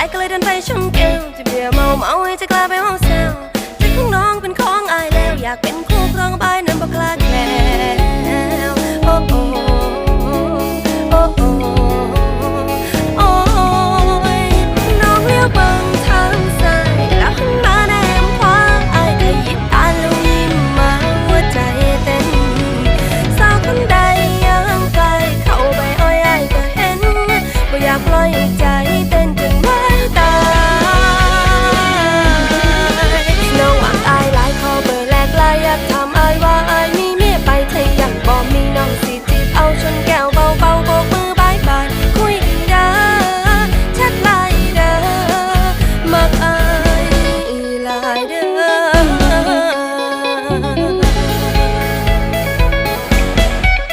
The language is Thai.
ายก็เลยเดินไปช่องแก้วจะเบียร์เมาเมาให้จะกลายเป็นเมาแซวจะของน้องเป็นของอายแล้ว อยากเป็นคู่ครองบายนั้นบ่คลาแคลวโอ้โอ้โอ้โอ้โอ้ยน้องเลี้ยวบังทางซ้ายแล้วหันมาแนมขวาอาก็ยิบตาล้วยิ้มมาหัวใจเต้นสาคนใดย่างไกลเข้าไปอ้อยอาก็เห็นบ่อยากปล่อยใจ layak